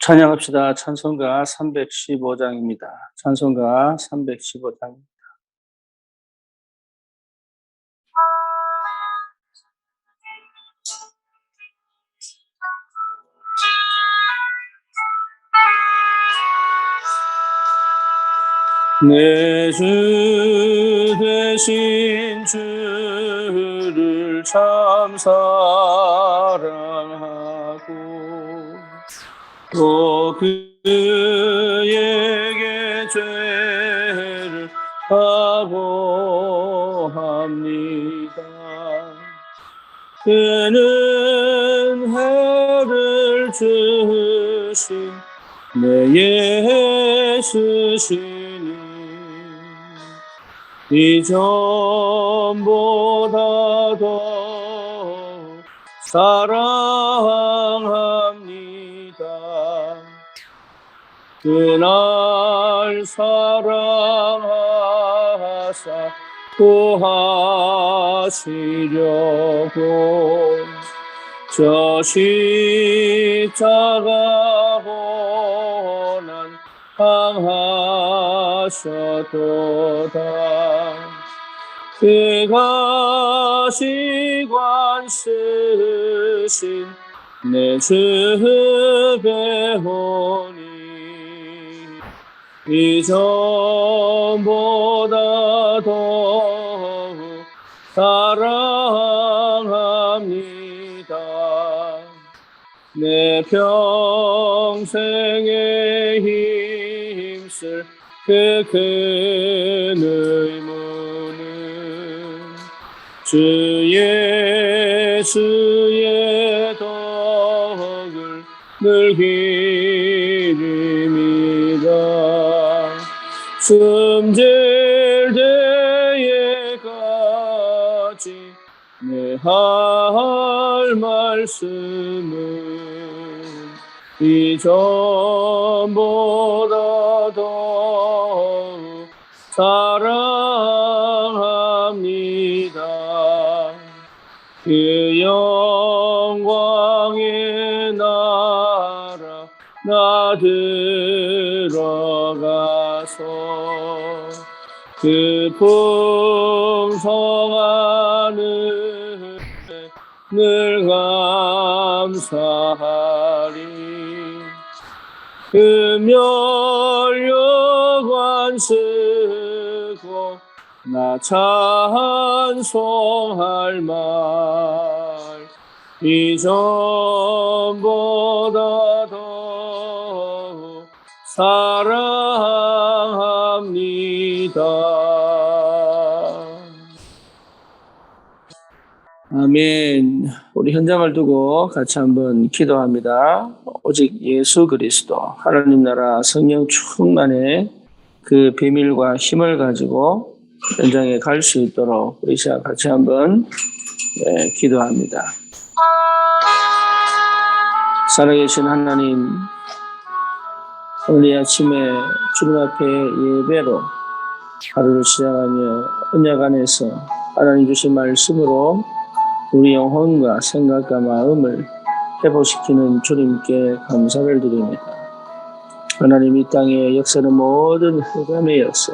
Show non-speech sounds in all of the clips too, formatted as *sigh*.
찬양합시다. 찬송가 315장입니다. 찬송가 315장. 내주 되신 주를 참 사랑하고 또 그에게 죄를 하고합니다. 그는 해를 주신 내 예수시니 이전보다 더 사랑 그날 사랑하사 구하시려고 저 십자가 고난 당하셨도다. 그가 시관 쓰신 내 주배우니 이전보다 더욱 사랑합니다. 내 평생에 힘쓸 그큰 의무는 주 예수의 숨질 때에까지 내 할 말씀은 이전보다 나 들어가서 그 풍성한 은혜 늘 감사하리. 금연료관 쓰고 나 찬송할 말 이전보다 더 사랑합니다. 아멘. 우리 현장을 두고 같이 한번 기도합니다. 오직 예수 그리스도 하나님 나라 성령 충만의 그 비밀과 힘을 가지고 현장에 갈 수 있도록 우리 시작 같이 한번 예, 기도합니다. 살아계신 하나님, 오늘 이 아침에 주님 앞에 예배로 하루를 시작하며 언약 안에서 하나님 주신 말씀으로 우리 영혼과 생각과 마음을 회복시키는 주님께 감사를 드립니다. 하나님 이 땅의 역사는 모든 흑암의 역사,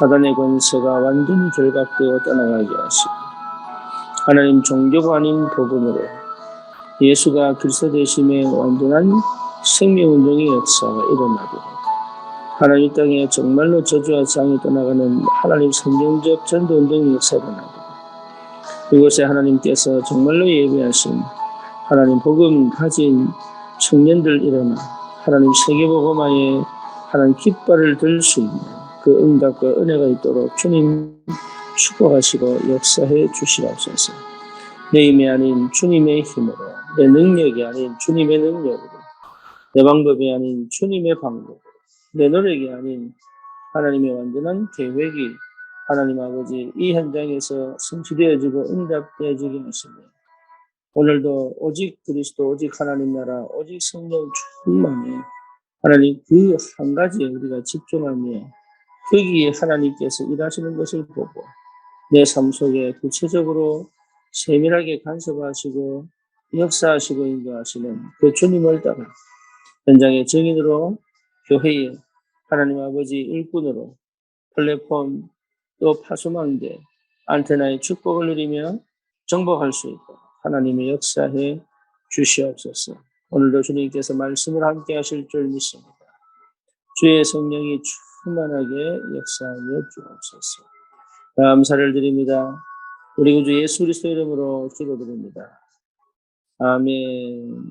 사단의 권세가 완전히 결박되어 떠나가게 하시고 하나님 아닌 복음으로 예수가 그리스도 되심의 완전한 생명운동의 역사가 일어나도록 하나님 이 땅에 정말로 저주와 장이 떠나가는 하나님 성경적 전도운동의 역사가 일어나도록 이곳에 하나님께서 정말로 예배하신 하나님 복음 가진 청년들 일어나 하나님 세계복음화에 하나님 깃발을 들 수 있는 그 응답과 은혜가 있도록 주님 축복하시고 역사해 주시옵소서. 내 힘이 아닌 주님의 힘으로, 내 능력이 아닌 주님의 능력으로, 내 방법이 아닌 주님의 방법으로, 내 노력이 아닌 하나님의 완전한 계획이 하나님 아버지 이 현장에서 성취되어지고 응답되어지게 하시며 오늘도 오직 그리스도 오직 하나님 나라 오직 성령 충만에 하나님 그 한 가지에 우리가 집중하며 거기에 하나님께서 일하시는 것을 보고 내 삶 속에 구체적으로 세밀하게 간섭하시고 역사하시고 인도하시는 그 주님을 따라 현장의 증인으로 교회의 하나님 아버지 일꾼으로 플랫폼 또 파수망대 안테나의 축복을 누리며 정복할 수 있고 하나님의 역사에 주시옵소서. 오늘도 주님께서 말씀을 함께 하실 줄 믿습니다. 주의 성령이 충만하게 역사하여 주옵소서. 감사를 드립니다. 우리 구주 예수 그리스도 이름으로 기도드립니다. 아멘.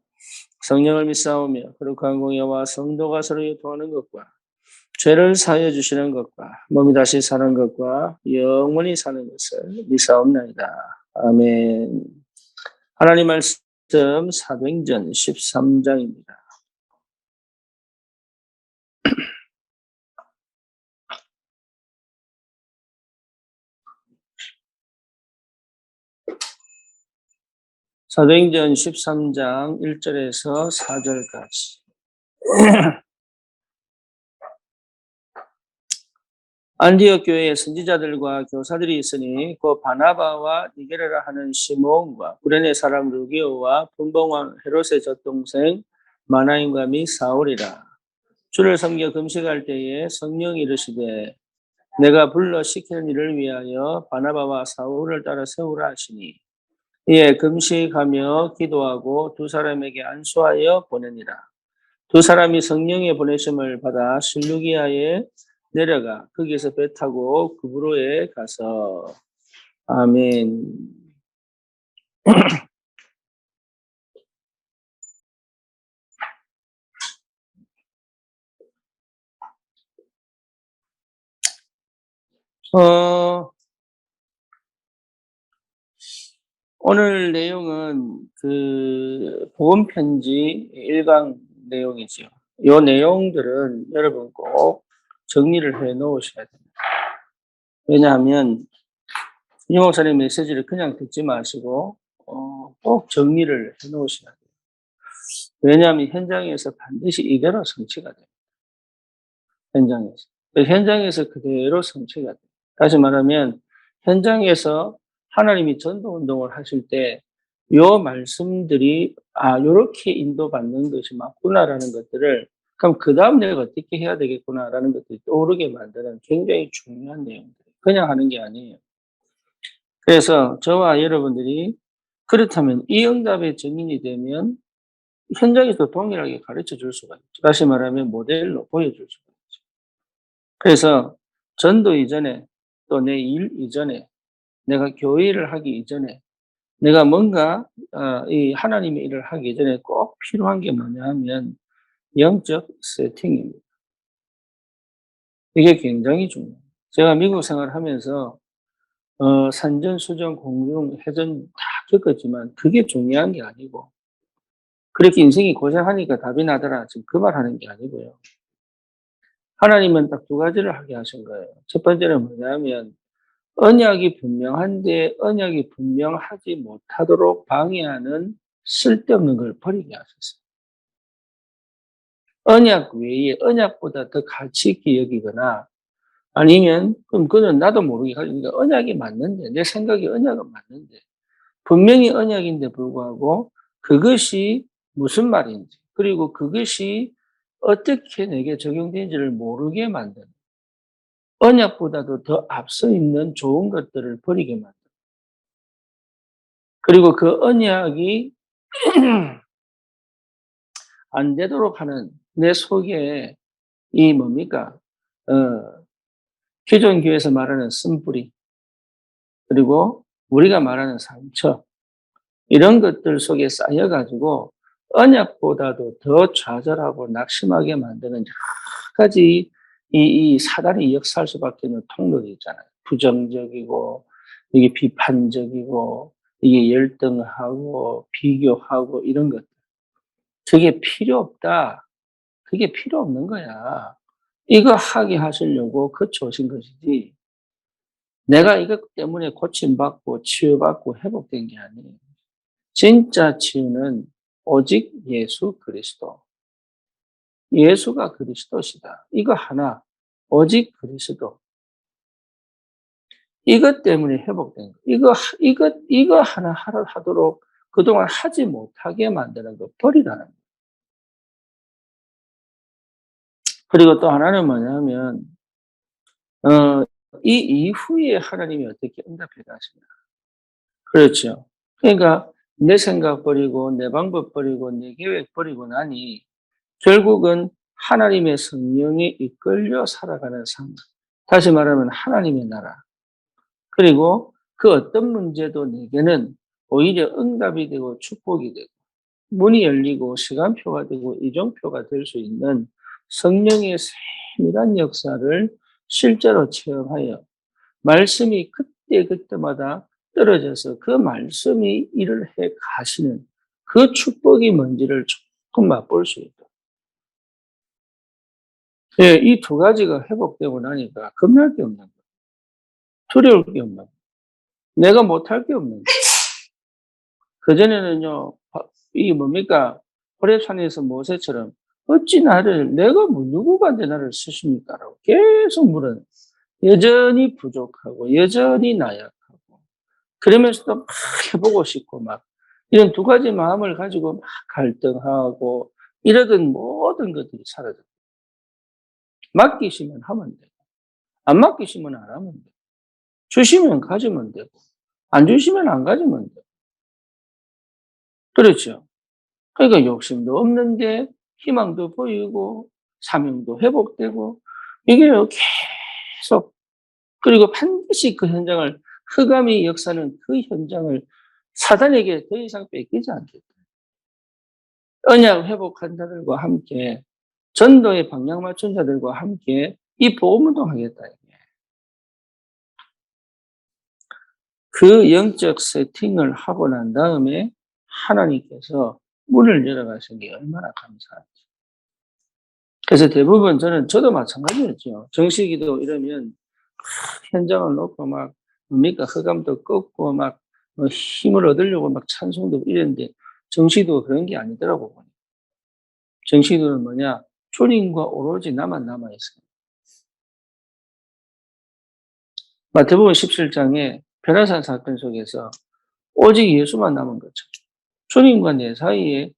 성령을 믿사오며 거룩한 공예와 성도가 서로 교통하는 것과 죄를 사하여 주시는 것과 몸이 다시 사는 것과 영원히 사는 것을 믿사옵나이다. 아멘. 하나님 말씀 사도행전 13장입니다. 사도행전 13장 1절에서 4절까지. 안디옥 교회에 선지자들과 교사들이 있으니 그 바나바와 니게르라 하는 시몬과 구레네 사람 루기오와 분봉왕 헤롯의 젖동생 마나임과 및 사울이라. 주를 섬겨 금식할 때에 성령이 이르시되 내가 불러 시키는 일을 위하여 바나바와 사울을 따라 세우라 하시니 이에 금식하며 기도하고 두 사람에게 안수하여 보내니라 두 사람이 성령의 보내심을 받아 실루기아에 내려가 거기에서 배 타고 구브로에 가서 아멘. *clears throat* 어, 오늘 내용은 그 복음 편지 1강 내용이죠. 이 내용들은 여러분 꼭 정리를 해 놓으셔야 됩니다. 왜냐하면 이 목사님 메시지를 그냥 듣지 마시고 어, 꼭 정리를 해 놓으셔야 돼요. 왜냐하면 현장에서 반드시 이대로 성취가 됩니다. 현장에서. 현장에서 그대로 성취가 돼요. 다시 말하면 현장에서 하나님이 전도 운동을 하실 때 요 말씀들이 아 요렇게 인도받는 것이 맞구나라는 것들을 그럼 그 다음 내가 어떻게 해야 되겠구나라는 것들이 떠오르게 만드는 굉장히 중요한 내용들. 그냥 하는 게 아니에요. 그래서 저와 여러분들이 그렇다면 이 응답의 증인이 되면 현장에서 동일하게 가르쳐 줄 수가 있죠. 다시 말하면 모델로 보여줄 수가 있죠. 그래서 전도 이전에 또 내 일 이전에 내가 교회를 하기 이전에 내가 뭔가 어, 이 하나님의 일을 하기 이전에 꼭 필요한 게 뭐냐 하면 영적 세팅입니다. 이게 굉장히 중요해요. 제가 미국 생활을 하면서 어, 산전, 수전, 공중, 해전 다 겪었지만 그게 중요한 게 아니고 그렇게 인생이 고생하니까 답이 나더라 지금 그 말 하는 게 아니고요. 하나님은 딱 두 가지를 하게 하신 거예요. 첫 번째는 뭐냐면 언약이 분명한데 언약이 분명하지 못하도록 방해하는 쓸데없는 걸 버리게 하셨어요. 언약 외에 언약보다 더 가치 있게 여기거나 아니면 그럼 그는 나도 모르게 가지고 언약이 맞는데 내 생각이 언약은 맞는데 분명히 언약인데 불구하고 그것이 무슨 말인지 그리고 그것이 어떻게 내게 적용되는지를 모르게 만드는 언약보다도 더 앞서 있는 좋은 것들을 버리게 만드는 그리고 그 언약이 *clears throat* 안 되도록 하는 내 속에 이 뭡니까? 어, 기존 교회에서 말하는 쓴뿌리, 그리고 우리가 말하는 상처, 이런 것들 속에 쌓여가지고 언약보다도 더 좌절하고 낙심하게 만드는 여러 가지 이, 이 사단이 역사할 수밖에 없는 통로들이 있잖아요. 부정적이고, 이게 비판적이고, 이게 열등하고, 비교하고, 이런 것들. 그게 필요 없다. 그게 필요 없는 거야. 이거 하게 하시려고 거쳐오신 것이지. 내가 이것 때문에 고침받고 치유받고 회복된 게 아니에요. 진짜 치유는 오직 예수 그리스도. 예수가 그리스도시다. 이거 하나, 오직 그리스도. 이것 때문에 회복된 거. 이거, 이거, 이거 하나 하도록 그동안 하지 못하게 만드는 거 버리라는 거. 그리고 또 하나는 뭐냐면, 어, 이 이후에 하나님이 어떻게 응답해 가시나. 그렇죠. 그러니까 내 생각 버리고, 내 방법 버리고, 내 계획 버리고 나니, 결국은 하나님의 성령이 이끌려 살아가는 삶. 다시 말하면 하나님의 나라. 그리고 그 어떤 문제도 내게는 오히려 응답이 되고 축복이 되고 문이 열리고 시간표가 되고 이정표가 될 수 있는 성령의 세밀한 역사를 실제로 체험하여 말씀이 그때 그때마다 떨어져서 그 말씀이 일을 해 가시는 그 축복이 뭔지를 조금 맛볼 수 있다. 예, 이 두 가지가 회복되고 나니까 겁날 게 없는 거예요. 두려울 게 없는 거예요. 내가 못할 게 없는 거예요. 그전에는요, 이게 뭡니까? 호랩산에서 모세처럼 어찌 나를, 내가 뭐 누구한테 나를 쓰십니까? 라고 계속 물은 여전히 부족하고, 여전히 나약하고, 그러면서도 막 해보고 싶고, 막, 이런 두 가지 마음을 가지고 막 갈등하고, 이러던 모든 것들이 사라졌어요. 맡기시면 하면 되고, 안 맡기시면 안 하면 되고, 주시면 가지면 되고, 안 주시면 안 가지면 되고. 그렇죠. 그러니까 욕심도 없는데, 희망도 보이고, 사명도 회복되고, 이게 계속, 그리고 반드시 그 현장을, 흑암이 역사는 그 현장을 사단에게 더 이상 뺏기지 않겠다. 언약 회복한 자들과 함께 전도의 방향 맞춘 자들과 함께 이 보험 운동 하겠다. 이게. 그 영적 세팅을 하고 난 다음에 하나님께서 문을 열어가신 게 얼마나 감사한지. 그래서 대부분 저는 저도 마찬가지였죠. 정식이도 이러면 현장을 놓고 막 뭡니까 흑암도 꺾고 막뭐 힘을 얻으려고 막 찬송도 이랬는데 정식도 그런 게 아니더라고. 정식도는 뭐냐 주님과 오로지 나만 남아있어요. 마태복음 17장에 변화산 사건 속에서 오직 예수만 남은 거죠. 주님과 내 사이에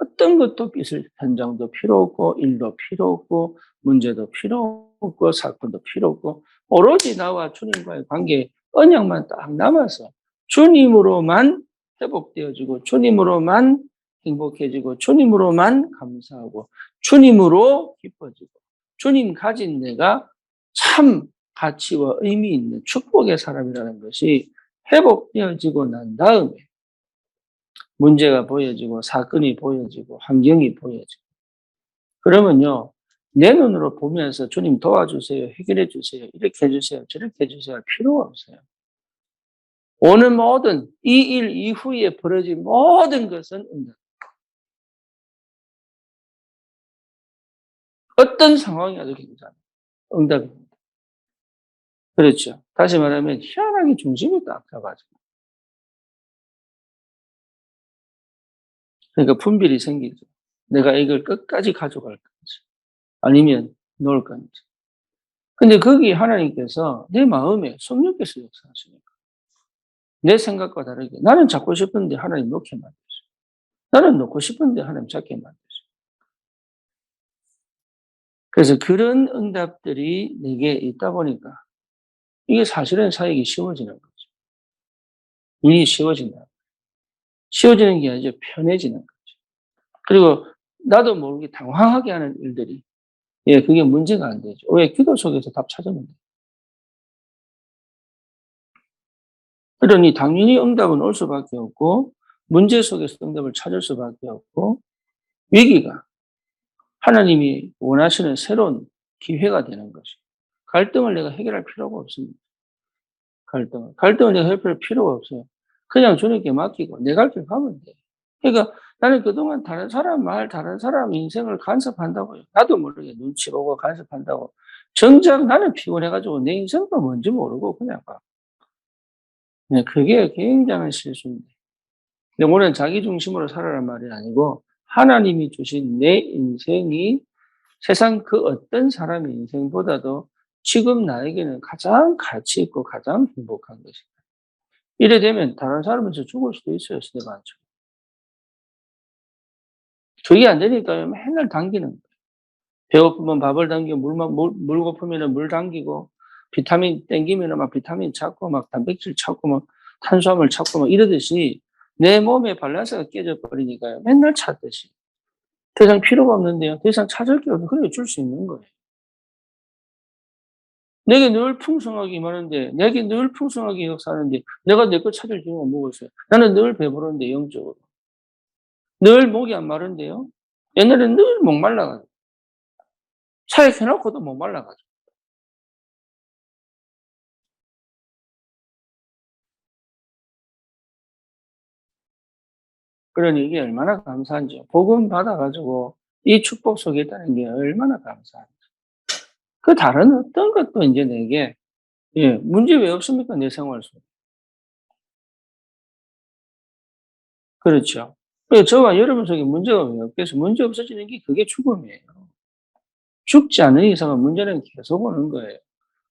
어떤 것도 빚을 현장도 필요 없고 일도 필요 없고 문제도 필요 없고 사건도 필요 없고 오로지 나와 주님과의 관계 언약만 딱 남아서 주님으로만 회복되어지고 주님으로만 행복해지고 주님으로만 감사하고 주님으로 기뻐지고 주님 가진 내가 참 가치와 의미 있는 축복의 사람이라는 것이 회복되어지고 난 다음에 문제가 보여지고 사건이 보여지고 환경이 보여지고 그러면요 내 눈으로 보면서 주님 도와주세요 해결해 주세요 이렇게 해주세요 저렇게 해주세요 필요가 없어요. 오늘 모든 이 일 이후에 벌어진 모든 것은 응답 어떤 상황이어도 괜찮아요. 응답입니다. 그렇죠. 다시 말하면 희한하게 중심이 딱 잡아져요. 그러니까 분별이 생기죠. 내가 이걸 끝까지 가져갈 건지 아니면 놓을 건지. 근데 거기 하나님께서 내 마음에 성령께서 역사하시니까 내 생각과 다르게 나는 잡고 싶은데 하나님 놓게 만드죠. 나는 놓고 싶은데 하나님 잡게 만드죠. 그래서 그런 응답들이 내게 있다 보니까 이게 사실은 사역이 쉬워지는 거죠. 일이 쉬워진다. 쉬워지는 게 아니죠. 편해지는 거죠. 그리고 나도 모르게 당황하게 하는 일들이 예, 그게 문제가 안 되죠. 왜? 기도 속에서 답 찾으면 돼. 그러니 당연히 응답은 올 수밖에 없고 문제 속에서 응답을 찾을 수밖에 없고 위기가 하나님이 원하시는 새로운 기회가 되는 것이. 갈등을 내가 해결할 필요가 없습니다. 갈등을. 갈등을 내가 해결할 필요가 없어요. 그냥 주님께 맡기고 내 갈 길 가면 돼. 그러니까 나는 그동안 다른 사람 말, 다른 사람 인생을 간섭한다고요. 나도 모르게 눈치 보고 간섭한다고. 정작 나는 피곤해가지고 내 인생도 뭔지 모르고 그냥 가. 네, 그게 굉장한 실수인데. 근데 우리는 자기 중심으로 살아란 말이 아니고 하나님이 주신 내 인생이 세상 그 어떤 사람의 인생보다도 지금 나에게는 가장 가치 있고 가장 행복한 것이다. 이래 되면 다른 사람에서 죽을 수도 있어요, 안죠. 그게 안 되니까 맨날 당기는 거예요. 배고프면 밥을 당기고, 물만, 물, 물 고프면 물 당기고, 비타민 땡기면 막 비타민 찾고, 막 단백질 찾고, 막 탄수화물 찾고, 막 이러듯이 내 몸의 밸런스가 깨져버리니까요. 맨날 찾듯이. 더 이상 필요가 없는데요. 더 이상 찾을 게 없는, 그래 줄 수 있는 거예요. 내게 늘 풍성하게 많은데, 내게 늘 풍성하게 역사하는데, 내가 내 거 찾을 이유가 뭐가 있어요? 나는 늘 배부른데, 영적으로. 늘 목이 안 마른데요. 옛날엔 늘 목말라가지고. 사역해놓고도 목말라가지고. 그러니 이게 얼마나 감사한지요. 복음 받아가지고 이 축복 속에 있다는 게 얼마나 감사한지. 그 다른 어떤 것도 이제 내게, 예, 문제 왜 없습니까? 내 생활 속에. 그렇죠. 저와 여러분 속에 문제가 왜 없겠어? 문제 없어지는 게 그게 죽음이에요. 죽지 않는 이상은 문제는 계속 오는 거예요.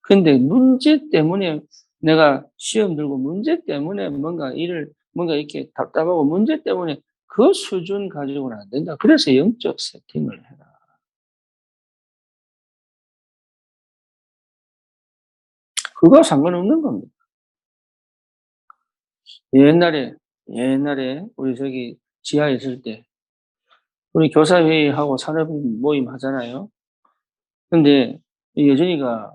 근데 문제 때문에 내가 시험 들고 문제 때문에 뭔가 일을 뭔가 이렇게 답답하고 문제 때문에 그 수준 가지고는 안 된다. 그래서 영적 세팅을 해라. 그거 상관없는 겁니다. 옛날에, 옛날에 우리 저기 지하에 있을 때 우리 교사회의하고 산업 모임 하잖아요. 근데 여전히가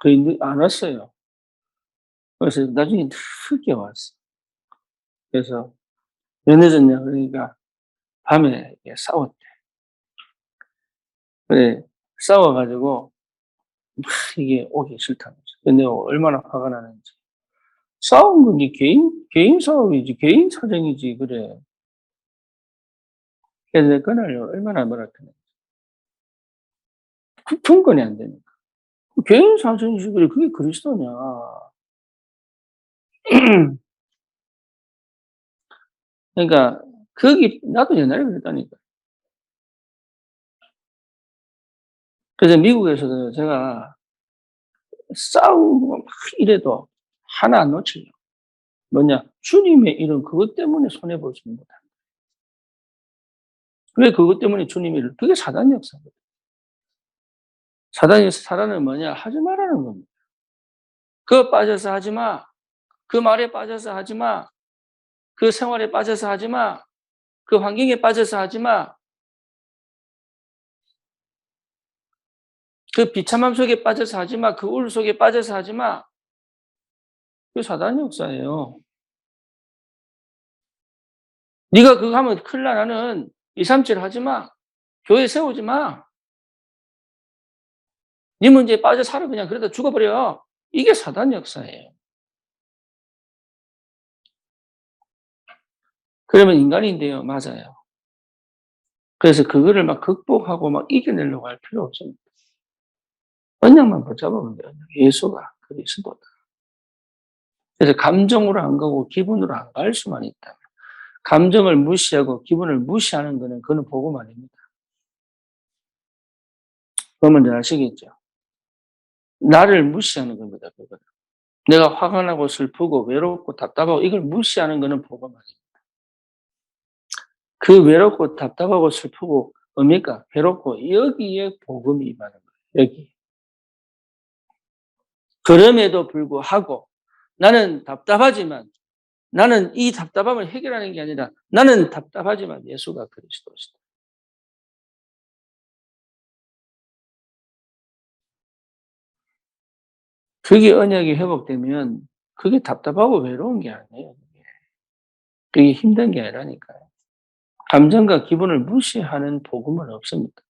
거의 안 왔어요. 그래서 나중에 늦게 왔어. 그래서 왜 늦었냐 그러니까 밤에 싸웠대. 그래 싸워가지고 막 이게 오기 싫다는 거죠. 근데 얼마나 화가 나는지. 싸운 건네 개인 개인 사업이지 개인 사정이지 그래. 그래서 내 그날 얼마나 뭐라 그래. 분권이 안 되니까. 개인 사정이지 그래 그게 그리스도냐. *clears throat* 그러니까 거기 나도 옛날에 그랬다니까. 그래서 미국에서도 제가 싸우고 막 이래도 하나 안 놓치려고. 뭐냐? 주님의 이름 그것 때문에 손해 볼 수 못한다. 왜 그것 때문에 주님의 이름? 그게 사단 역사거든. 사단이, 사단은 뭐냐? 하지 말라는 겁니다. 그거 빠져서 하지 마. 그 말에 빠져서 하지 마. 그 생활에 빠져서 하지 마. 그 환경에 빠져서 하지 마. 그 비참함 속에 빠져서 하지 마. 그울 속에 빠져서 하지 마. 그 사단 역사예요. 네가 그거 하면 큰일 나. 나는 2, 3, 7 하지 마. 교회 세우지 마. 네 문제에 빠져 살아 그냥 그러다 죽어버려. 이게 사단 역사예요. 그러면 인간인데요. 맞아요. 그래서 그거를 막 극복하고 막 이겨내려고 할 필요 없습니다. 언약만 붙잡으면 돼요. 예수가 그리스도다. 그래서 감정으로 안 가고 기분으로 안 갈 수만 있다. 감정을 무시하고 기분을 무시하는 거는 그는 복음 아닙니다. 그러면 이제 아시겠죠? 나를 무시하는 겁니다. 그거는. 내가 화가 나고 슬프고 외롭고 답답하고 이걸 무시하는 거는 복음 아닙니다. 그 외롭고 답답하고 슬프고 뭡니까? 괴롭고 여기에 복음이 임하는 거예요. 여기. 그럼에도 불구하고 나는 답답하지만 나는 이 답답함을 해결하는 게 아니라 나는 답답하지만 예수가 그리스도시다. 그게 언약이 회복되면 그게 답답하고 외로운 게 아니에요. 그게, 힘든 게 아니라니까요. 감정과 기분을 무시하는 복음은 없습니다.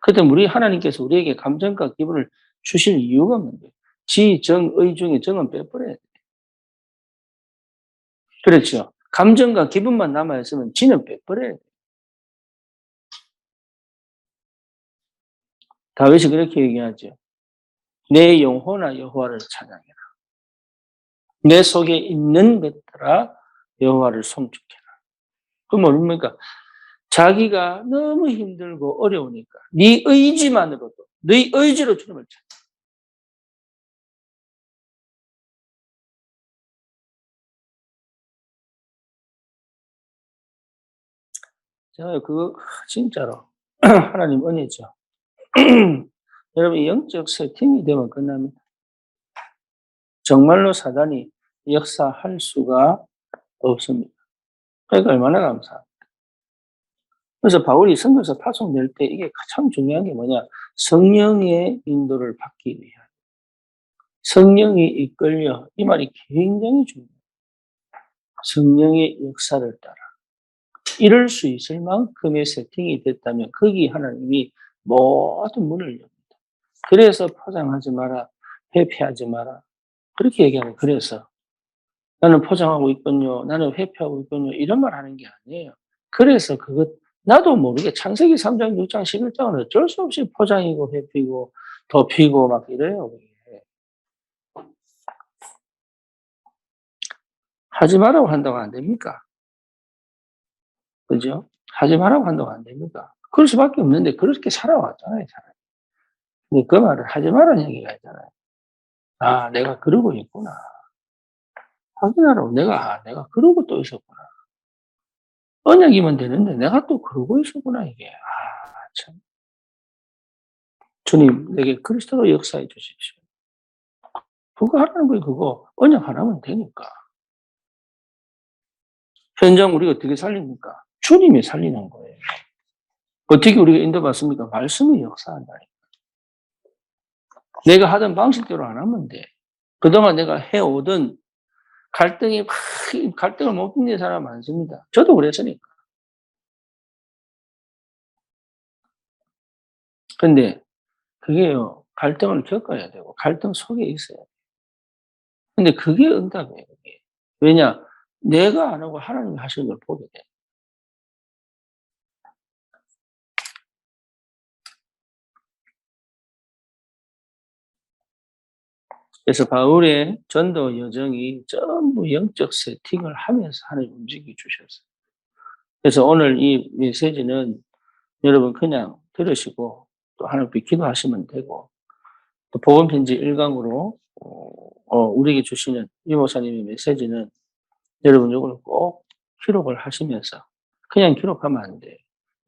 그때 우리 하나님께서 우리에게 감정과 기분을 주실 이유가 거예요. 지, 정, 의 중에 정은 빼버려야 돼요. 그렇죠. 감정과 기분만 남아있으면 지는 빼버려야 돼. 다윗이 그렇게 얘기하죠. 내 영혼아 여호와를 찬양해라. 내 속에 있는 것들아 여호와를 송축해라. 그럼 뭡니까? 자기가 너무 힘들고 어려우니까 네 의지만으로도 네 의지로 주님을 찾아. 제가 그거 진짜로 *clears throat* 하나님 은혜죠. *clears throat* 여러분 영적 세팅이 되면 끝납니다. 정말로 사단이 역사할 수가 없습니다. 그러니까 얼마나 감사합니다. 그래서 바울이 성경서 파송 낼때 이게 참 중요한 게 뭐냐? 성령의 인도를 받기 위한. 성령이 이끌려. 이 말이 굉장히 중요해요. 성령의 역사를 따라. 이럴 수 있을 만큼의 세팅이 됐다면 거기 하나님이 모든 문을 엽니다. 그래서 포장하지 마라. 회피하지 마라. 그렇게 얘기하는 그래서 나는 포장하고 있군요. 나는 회피하고 있군요. 이런 말 하는 게 아니에요. 그래서 그것 나도 모르게 창세기 3장, 6장, 11장은 어쩔 수 없이 포장이고 회피고 덮이고 막 이래요. 하지 말라고 한다고 안 됩니까? 그죠? 하지 말라고 한다고 안 됩니까? 그럴 수밖에 없는데 그렇게 살아왔잖아요, 사람이. 그 말을 하지 말라는 얘기가 있잖아요. 아, 내가 그러고 있구나. 확인하라고 내가, 아, 내가 그러고 또 있었구나. 언약이면 되는데 내가 또 그러고 있었구나, 이게. 아, 참. 주님, 내게 그리스도로 역사해 주십시오. 그거 하라는 거예요, 그거. 언약 하나면 되니까. 현장 우리가 어떻게 살립니까? 주님이 살리는 거예요. 어떻게 우리가 인도받습니까? 말씀이 역사한다니까. 내가 하던 방식대로 안 하면 돼. 그동안 내가 해오던 갈등이, 갈등을 못 이기는 사람 많습니다. 저도 그랬으니까. 근데 그게요, 갈등을 겪어야 되고, 갈등 속에 있어야 돼. 근데 그게 응답이에요, 그게. 왜냐? 내가 안 하고 하나님이 하시는 걸 보게 돼. 그래서 바울의 전도 여정이 전부 영적 세팅을 하면서 하나님 움직이 주셨어요. 그래서 오늘 이 메시지는 여러분 그냥 들으시고 또 하나님께 기도하시면 되고 또 복음 편지 1강으로 어, 우리에게 주시는 이 목사님의 메시지는 여러분 이걸 꼭 기록을 하시면서 그냥 기록하면 안 돼요.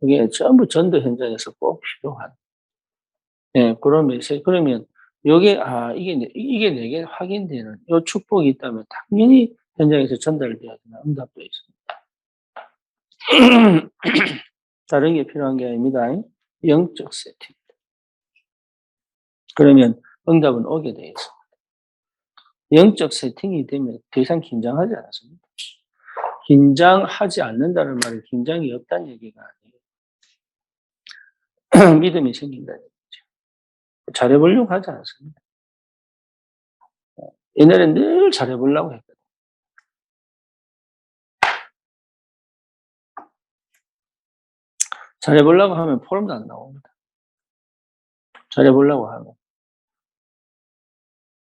이게 전부 전도 현장에서 꼭 필요한 예, 그런 메시지. 그러면 요게, 아, 이게, 이게 내게 확인되는 요 축복이 있다면 당연히 현장에서 전달되어야 되는 응답도 있습니다. *clears throat* 다른 게 필요한 게 아닙니다. 영적 세팅. 그러면 응답은 오게 되어 있습니다. 영적 세팅이 되면 더 이상 긴장하지 않습니다. 긴장하지 않는다는 말은 긴장이 없다는 얘기가 아니에요. *clears throat* 믿음이 생긴다는 얘기죠. 잘해보려고 하지 않습니다. 옛날에 늘 잘해보려고 했거든요. 잘해보려고 하면 포럼도 안 나옵니다. 잘해보려고 하면.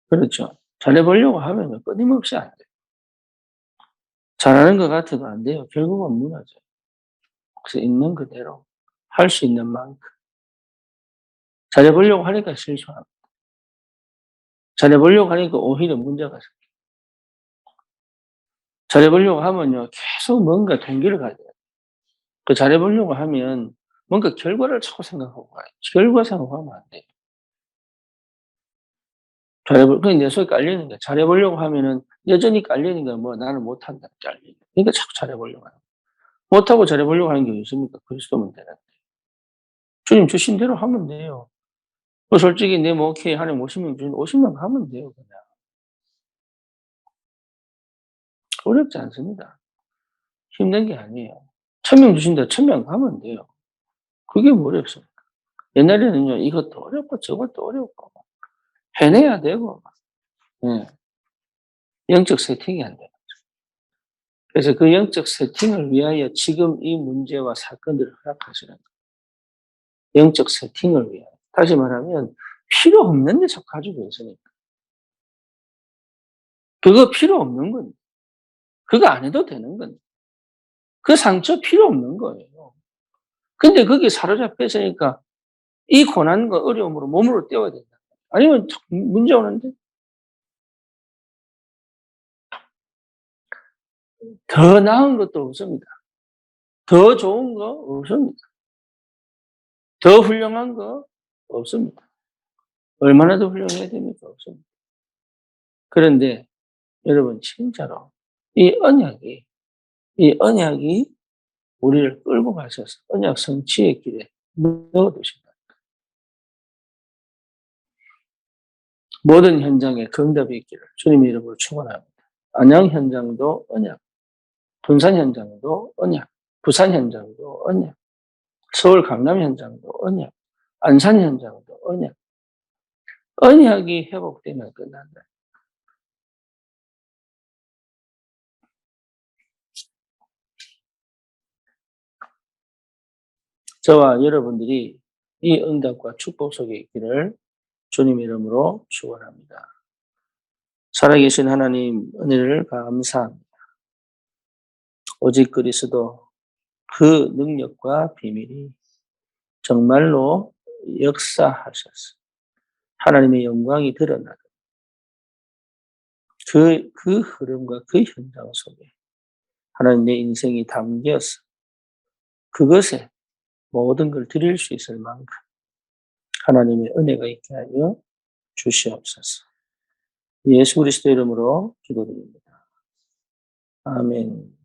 그렇죠. 잘해보려고 하면 끊임없이 안 돼요. 잘하는 것 같아도 안 돼요. 결국은 무너져요. 그래서 있는 그대로 할 수 있는 만큼. 잘해보려고 하니까 실수합니다. 잘해보려고 하니까 오히려 문제가 생겨요. 잘해보려고 하면요, 계속 뭔가 동기를 가져야 돼요. 그 잘해보려고 하면 뭔가 결과를 자꾸 생각하고 가요. 결과 생각하면 안 돼요. 잘해볼, 그게 내 속에 깔리는 거야. 잘해보려고 하면은 여전히 깔리는 거야. 뭐 나는 못한다. 깔리는 거야. 그러니까 자꾸 잘해보려고 하는 못하고 잘해보려고 하는 게 있습니까? 그리스도면 되는데. 주님 주신 대로 하면 돼요. 뭐 솔직히 내뭐 하나님 50명 주신 50명 하면 돼요, 그냥. 어렵지 않습니다. 힘든 게 아니에요. 천명 주신다, 천명 하면 돼요. 그게 뭐 어렵습니까? 옛날에는요, 이것도 어렵고 저것도 어렵고, 해내야 되고, 예. 영적 세팅이 안 되는. 그래서 그 영적 세팅을 위하여 지금 이 문제와 사건들을 허락하시는 거예요. 영적 세팅을 위하여. 다시 말하면 필요 없는 데 자꾸 가지고 있으니까. 그거 필요 없는 건 그거 안 해도 되는 건 그 상처 필요 없는 거예요. 근데 거기 사로잡혀 있으니까 이 고난과 어려움으로 몸으로 떼어야 된다. 아니면 문제 오는데 더 나은 것도 없습니다. 더 좋은 거 없습니다. 더 훌륭한 거 없습니다. 얼마나 더 훌륭해야 됩니까? 없습니다. 그런데 여러분 진짜로 이 언약이 이 언약이 우리를 끌고 가셔서 언약 성취의 길에 넣어두신다. 모든 현장에 응답이 있기를 주님의 이름으로 축원합니다. 안양 현장도 언약, 분산 현장도 언약, 부산 현장도 언약, 서울 강남 현장도 언약, 안산 현장도 언약. 언약이 회복되면 끝난다. 저와 여러분들이 이 응답과 축복 속에 있기를 주님 이름으로 축원합니다. 살아계신 하나님 은혜를 감사합니다. 오직 그리스도 그 능력과 비밀이 정말로 역사하셔서 하나님의 영광이 드러나는 그, 그 흐름과 그 현장 속에 하나님의 인생이 담겨서 그것에 모든 걸 드릴 수 있을 만큼 하나님의 은혜가 있게 하여 주시옵소서. 예수 그리스도 이름으로 기도드립니다. 아멘.